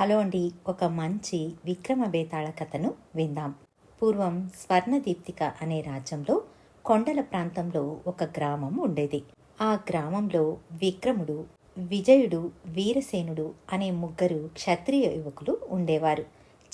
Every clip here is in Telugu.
హలో అండి ఒక మంచి విక్రమ బేతాళ కథను విందాం. పూర్వం స్వర్ణదీప్తిక అనే రాజ్యంలో కొండల ప్రాంతంలో ఒక గ్రామం ఉండేది. ఆ గ్రామంలో విక్రముడు విజయుడు వీరసేనుడు అనే ముగ్గురు క్షత్రియ యువకులు ఉండేవారు.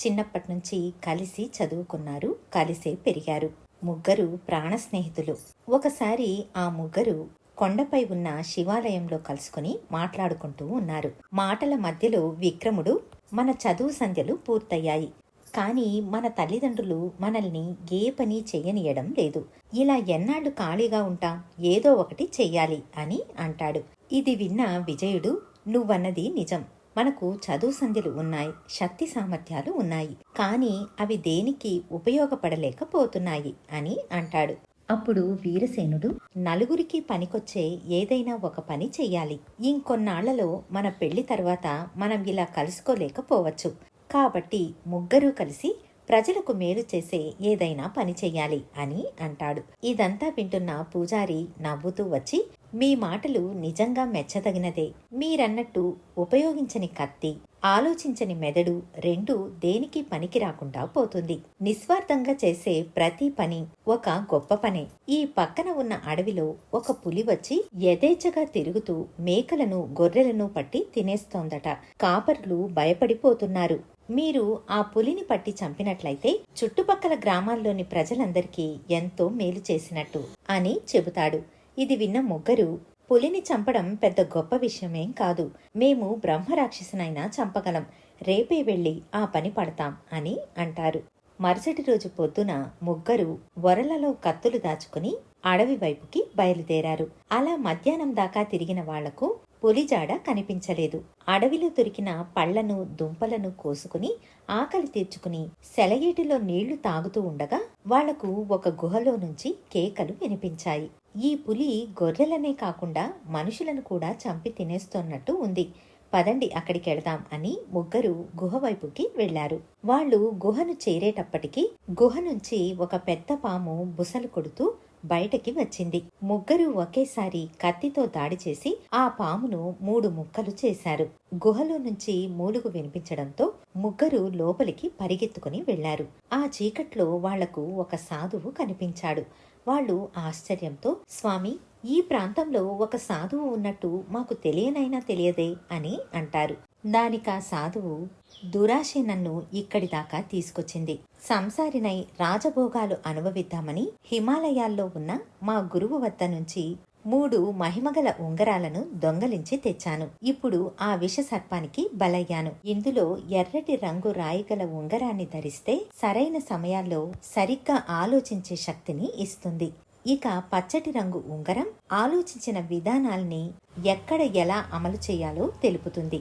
చిన్నప్పటి నుంచి కలిసి చదువుకున్నారు కలిసే పెరిగారు. ముగ్గురు ప్రాణ స్నేహితులు ఒకసారి ఆ ముగ్గురు కొండపై ఉన్న శివాలయంలో కలుసుకుని మాట్లాడుకుంటూ ఉన్నారు. మాటల మధ్యలో విక్రముడు మన చదువు సంధ్యలు పూర్తయ్యాయి. కానీ మన తల్లిదండ్రులు మనల్ని ఏ పని చెయ్యనియడం లేదు. ఇలా ఎన్నాళ్ళు ఖాళీగా ఉంటాం? ఏదో ఒకటి చెయ్యాలి అని అంటాడు. ఇది విన్న విజయుడు నువ్వన్నది నిజం. మనకు చదువు సంధ్యలు ఉన్నాయి శక్తి సామర్థ్యాలు ఉన్నాయి. కానీ అవి దేనికి ఉపయోగపడలేకపోతున్నాయి అని అంటాడు. అప్పుడు వీరసేనుడు నలుగురికి పనికొచ్చే ఏదైనా ఒక పని చెయ్యాలి. ఇంకొన్నాళ్ళలో మన పెళ్ళి తర్వాత మనం ఇలా కలుసుకోలేకపోవచ్చు. కాబట్టి ముగ్గురూ కలిసి ప్రజలకు మేలు చేసే ఏదైనా పని చెయ్యాలి అని అంటాడు. ఇదంతా వింటున్న పూజారి నవ్వుతూ వచ్చి మీ మాటలు నిజంగా మెచ్చదగినదే. మీరన్నట్టు ఉపయోగించని కత్తి ఆలోచించని మెదడు రెండు దేనికి పనికి రాకుండా పోతుంది. నిస్వార్థంగా చేసే ప్రతి పని ఒక గొప్ప పనే. ఈ పక్కన ఉన్న అడవిలో ఒక పులి వచ్చి యథేచ్ఛగా తిరుగుతూ మేకలను గొర్రెలను పట్టి తినేస్తోందట. కాపర్లు భయపడిపోతున్నారు. మీరు ఆ పులిని పట్టి చంపినట్లయితే చుట్టుపక్కల గ్రామాల్లోని ప్రజలందరికీ ఎంతో మేలు చేసినట్టు అని చెబుతాడు. ఇది విన్న ముగ్గురు పులిని చంపడం పెద్ద గొప్ప విషయమేం కాదు. మేము బ్రహ్మరాక్షసునైనా చంపగలం. రేపే వెళ్ళి ఆ పని పడతాం అని అంటారు. మరుసటి రోజు పొద్దున ముగ్గురు వరలలో కత్తులు దాచుకుని అడవి వైపుకి బయలుదేరారు. అలా మధ్యాహ్నం దాకా తిరిగిన వాళ్ళకు పులిజాడ కనిపించలేదు. అడవిలో దొరికిన పళ్ళను దుంపలను కోసుకుని ఆకలి తీర్చుకుని సెలయేటిలో నీళ్ళు తాగుతూ ఉండగా వాళ్ళకు ఒక గుహలో నుంచి కేకలు వినిపించాయి. ఈ పులి గొర్రెలనే కాకుండా మనుషులను కూడా చంపి తినేస్తున్నట్టు ఉంది. పదండి అక్కడికి వెళదాం అని ముగ్గురు గుహ వైపుకి వెళ్ళారు వాళ్ళు గుహను చేరేటప్పటికి గుహ నుంచి ఒక పెద్ద పాము బుసలు కొడుతూ బయటకి వచ్చింది. ముగ్గురు ఒకేసారి కత్తితో దాడి చేసి ఆ పామును మూడు ముక్కలు చేశారు. గుహలో నుంచి మూలుగు వినిపించడంతో ముగ్గురు లోపలికి పరిగెత్తుకుని వెళ్ళారు ఆ చీకట్లో వాళ్ళకు ఒక సాధువు కనిపించాడు. వాళ్ళు ఆశ్చర్యంతో స్వామి ఈ ప్రాంతంలో ఒక సాధువు ఉన్నట్టు మాకు తెలియనైనా తెలియదే అని అంటారు. దానికా సాధువు దురాశే నన్ను ఇక్కడి దాకా తీసుకొచ్చింది. సంసారినై రాజభోగాలు అనుభవిద్దామని హిమాలయాల్లో ఉన్న మా గురువు వద్ద నుంచి మూడు మహిమగల ఉంగరాలను దొంగలించి తెచ్చాను. ఇప్పుడు ఆ విష సర్పానికి బలయ్యాను. ఇందులో ఎర్రటి రంగు రాయిగల ఉంగరాన్ని ధరిస్తే సరైన సమయాల్లో సరిగ్గా ఆలోచించే శక్తిని ఇస్తుంది. ఇక పచ్చటి రంగు ఉంగరం ఆలోచించిన విధానాల్ని ఎక్కడ ఎలా అమలు చేయాలో తెలుపుతుంది.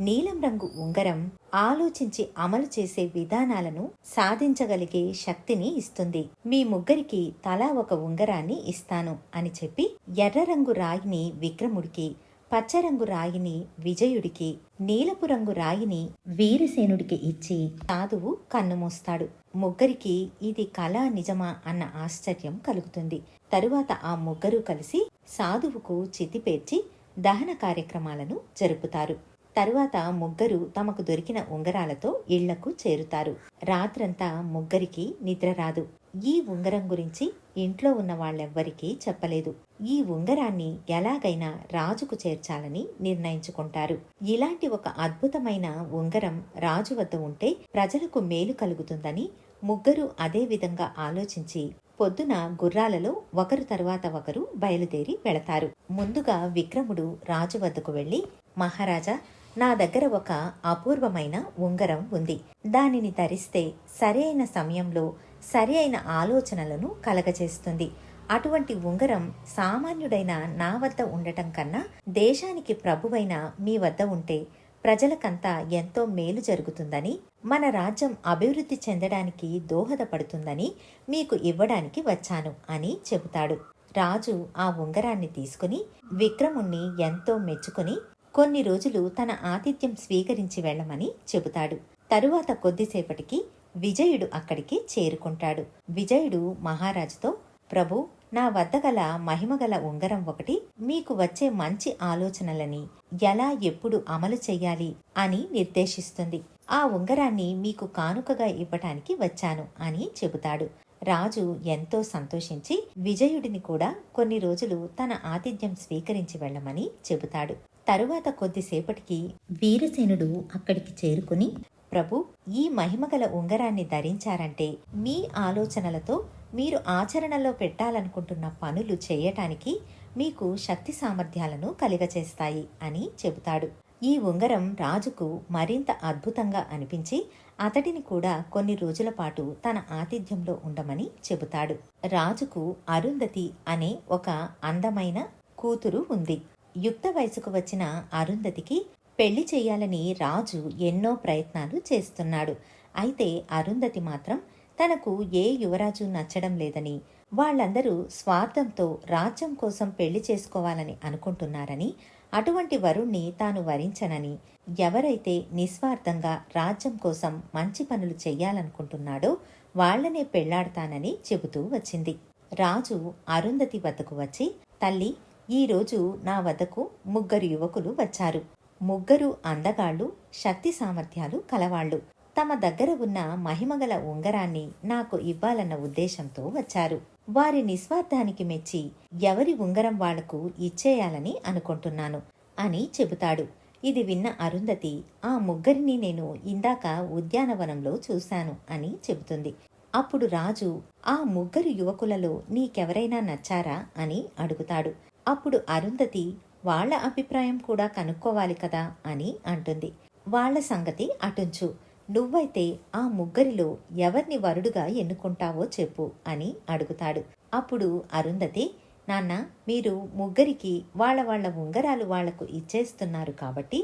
నీలం రంగు ఉంగరం ఆలోచించి అమలు చేసే విధానాలను సాధించగలిగే శక్తిని ఇస్తుంది. మీ ముగ్గురికి తలా ఒక ఉంగరాన్ని ఇస్తాను అని చెప్పి ఎర్ర రంగు రాయిని విక్రముడికి పచ్చరంగు రాయిని విజయుడికి నీలపు రంగు రాయిని వీరసేనుడికి ఇచ్చి సాధువు కన్నుమూస్తాడు ముగ్గురికి ఇది కళ నిజమా అన్న ఆశ్చర్యం కలుగుతుంది. తరువాత ఆ ముగ్గురు కలిసి సాధువుకు చితిపేర్చి దహన కార్యక్రమాలను జరుపుతారు. తరువాత ముగ్గురు తమకు దొరికిన ఉంగరాలతో ఇళ్ళకు చేరుతారు. రాత్రంతా ముగ్గురికి నిద్ర రాదు. ఈ ఉంగరం గురించి ఇంట్లో ఉన్న వాళ్ళెవ్వరికీ చెప్పలేదు. ఈ ఉంగరాన్ని ఎలాగైనా రాజుకు చేర్చాలని నిర్ణయించుకుంటారు. ఇలాంటి ఒక అద్భుతమైన ఉంగరం రాజు వద్ద ఉంటే ప్రజలకు మేలు కలుగుతుందని ముగ్గురు అదే విధంగా ఆలోచించి పొద్దున గుర్రాలలో ఒకరు తర్వాత ఒకరు బయలుదేరి వెళతారు. ముందుగా విక్రముడు రాజు వద్దకు వెళ్ళి మహారాజా నా దగ్గర ఒక అపూర్వమైన ఉంగరం ఉంది. దానిని ధరిస్తే సరి అయిన సమయంలో సరి అయిన ఆలోచనలను కలగజేస్తుంది. అటువంటి ఉంగరం సామాన్యుడైన నా వద్ద ఉండటం కన్నా దేశానికి ప్రభువైన మీ వద్ద ఉంటే ప్రజలకంతా ఎంతో మేలు జరుగుతుందని మన రాజ్యం అభివృద్ధి చెందడానికి దోహదపడుతుందని మీకు ఇవ్వడానికి వచ్చాను అని చెబుతాడు. రాజు ఆ ఉంగరాన్ని తీసుకుని విక్రముణ్ణి ఎంతో మెచ్చుకుని కొన్ని రోజులు తన ఆతిథ్యం స్వీకరించి వెళ్ళమని చెబుతాడు. తరువాత కొద్దిసేపటికి విజయుడు అక్కడికి చేరుకుంటాడు. విజయుడు మహారాజుతో ప్రభు నా వద్ద గల మహిమగల ఉంగరం ఒకటి మీకు వచ్చే మంచి ఆలోచనలని ఎలా ఎప్పుడు అమలు చెయ్యాలి అని నిర్దేశిస్తుంది. ఆ ఉంగరాన్ని మీకు కానుకగా ఇవ్వటానికి వచ్చాను అని చెబుతాడు. రాజు ఎంతో సంతోషించి విజయుడిని కూడా కొన్ని రోజులు తన ఆతిథ్యం స్వీకరించి వెళ్ళమని చెబుతాడు. తరువాత కొద్దిసేపటికి వీరసేనుడు అక్కడికి చేరుకుని ప్రభు ఈ మహిమగల ఉంగరాన్ని ధరించారంటే మీ ఆలోచనలతో మీరు ఆచరణలో పెట్టాలనుకుంటున్న పనులు చేయటానికి మీకు శక్తి సామర్థ్యాలను కలిగచేస్తాయి అని చెబుతాడు. ఈ ఉంగరం రాజుకు మరింత అద్భుతంగా అనిపించి అతడిని కూడా కొన్ని రోజుల పాటు తన ఆతిథ్యంలో ఉండమని చెబుతాడు. రాజుకు అరుంధతి అనే ఒక అందమైన కూతురు ఉంది. యుక్త వయసుకు వచ్చిన అరుంధతికి పెళ్ళి చేయాలని రాజు ఎన్నో ప్రయత్నాలు చేస్తున్నాడు. అయితే అరుంధతి మాత్రం తనకు ఏ యువరాజు నచ్చడం లేదని వాళ్ళందరూ స్వార్థంతో రాజ్యం కోసం పెళ్ళి చేసుకోవాలని అనుకుంటున్నారని అటువంటి వరుణ్ణి తాను వరించనని ఎవరైతే నిస్వార్థంగా రాజ్యం కోసం మంచి పనులు చెయ్యాలనుకుంటున్నాడో వాళ్ళనే పెళ్ళాడతానని చెబుతూ వచ్చింది. రాజు అరుంధతి వద్దకు వచ్చి తల్లి ఈరోజు నా వద్దకు ముగ్గురు యువకులు వచ్చారు. ముగ్గురు అందగాళ్ళు శక్తి సామర్థ్యాలు కలవాళ్ళు తమ దగ్గర ఉన్న మహిమగల ఉంగరాన్ని నాకు ఇవ్వాలన్న ఉద్దేశంతో వచ్చారు. వారి నిస్వార్థానికి మెచ్చి ఎవరి ఉంగరం వాళ్ళకు ఇచ్చేయాలని అనుకుంటున్నాను అని చెబుతాడు. ఇది విన్న అరుంధతి ఆ ముగ్గురిని నేను ఇందాక ఉద్యానవనంలో చూశాను అని చెబుతుంది. అప్పుడు రాజు ఆ ముగ్గురు యువకులలో నీకెవరైనా నచ్చారా అని అడుగుతాడు. అప్పుడు అరుంధతి వాళ్ళ అభిప్రాయం కూడా కనుక్కోవాలి కదా అని అంటుంది. వాళ్ళ సంగతి అటుంచు. నువ్వైతే ఆ ముగ్గురిలో ఎవరిని వరుడుగా ఎన్నుకుంటావో చెప్పు అని అడుగుతాడు. అప్పుడు అరుంధతి నాన్న మీరు ముగ్గురికి వాళ్ళ వాళ్ళ ఉంగరాలు వాళ్ళకు ఇచ్చేస్తున్నారు కాబట్టి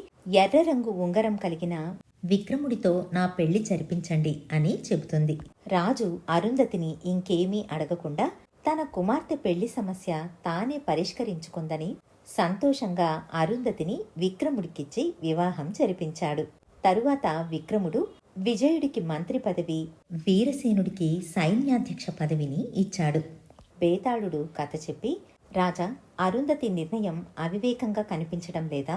ఎర్ర రంగు ఉంగరం కలిగిన విక్రముడితో నా పెళ్ళి జరిపించండి అని చెబుతుంది. రాజు అరుంధతిని ఇంకేమీ అడగకుండా తన కుమార్తె పెళ్ళి సమస్య తానే పరిష్కరించుకుందని సంతోషంగా అరుంధతిని విక్రముడికిచ్చి వివాహం జరిపించాడు. తరువాత విక్రముడు విజయుడికి మంత్రి పదవి వీరసేనుడికి సైన్యాధ్యక్ష పదవిని ఇచ్చాడు. బేతాళుడు కథ చెప్పి రాజా అరుంధతి నిర్ణయం అవివేకంగా కనిపించడం లేదా?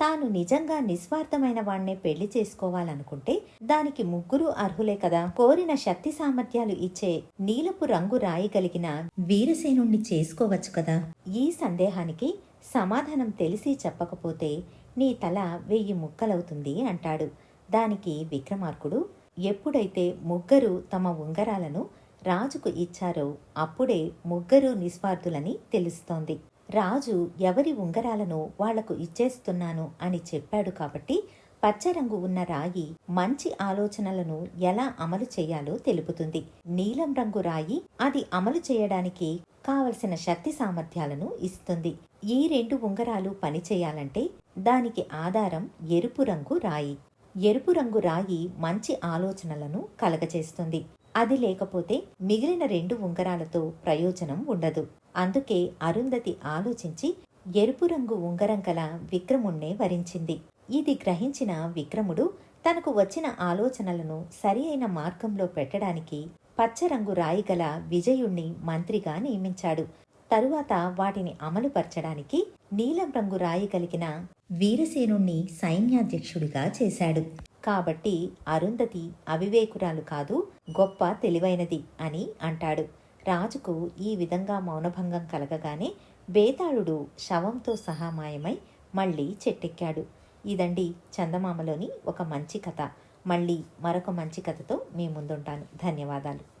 తాను నిజంగా నిస్వార్థమైన వాణ్ణే పెళ్ళి చేసుకోవాలనుకుంటే దానికి ముగ్గురు అర్హులే కదా. కోరిన శక్తి సామర్థ్యాలు ఇచ్చే నీలపు రంగు రాయగలిగిన వీరసేనుణ్ణి చేసుకోవచ్చు కదా. ఈ సందేహానికి సమాధానం తెలిసి చెప్పకపోతే నీ తల వెయ్యి ముక్కలవుతుంది అంటాడు. దానికి విక్రమార్కుడు ఎప్పుడైతే ముగ్గురు తమ ఉంగరాలను రాజుకు ఇచ్చారో అప్పుడే ముగ్గురు నిస్వార్థులని తెలుస్తోంది. రాజు ఎవరి ఉంగరాలను వాళ్ళకు ఇచ్చేస్తున్నాను అని చెప్పాడు కాబట్టి పచ్చరంగు ఉన్న రాయి మంచి ఆలోచనలను ఎలా అమలు చేయాలో తెలుపుతుంది. నీలం రంగు రాయి అది అమలు చేయడానికి కావలసిన శక్తి సామర్థ్యాలను ఇస్తుంది. ఈ రెండు ఉంగరాలు పనిచేయాలంటే దానికి ఆధారం ఎరుపు రంగు రాయి. ఎరుపు రంగు రాయి మంచి ఆలోచనలను కలగచేస్తుంది అది లేకపోతే మిగిలిన రెండు ఉంగరాలతో ప్రయోజనం ఉండదు. అందుకే అరుంధతి ఆలోచించి ఎరుపు రంగు ఉంగరం కల విక్రముణ్ణే వరించింది. ఇది గ్రహించిన విక్రముడు తనకు వచ్చిన ఆలోచనలను సరి అయిన మార్గంలో పెట్టడానికి పచ్చరంగు రాయిగల విజయుణ్ణి మంత్రిగా నియమించాడు. తరువాత వాటిని అమలుపరచడానికి నీలం రంగు రాయి కలిగిన వీరసేనుణ్ణి సైన్యాధ్యక్షుడిగా చేశాడు. కాబట్టి అరుంధతి అవివేకురాలు కాదు గొప్ప తెలివైనది అని అంటాడు. రాజుకు ఈ విధంగా మౌనభంగం కలగగానే బేతాళుడు శవంతో సహా మాయమై మళ్ళీ చెట్టెక్కాడు. ఇదండి చందమామలోని ఒక మంచి కథ. మళ్ళీ మరొక మంచి కథతో మీ ముందుంటాను. ధన్యవాదాలు.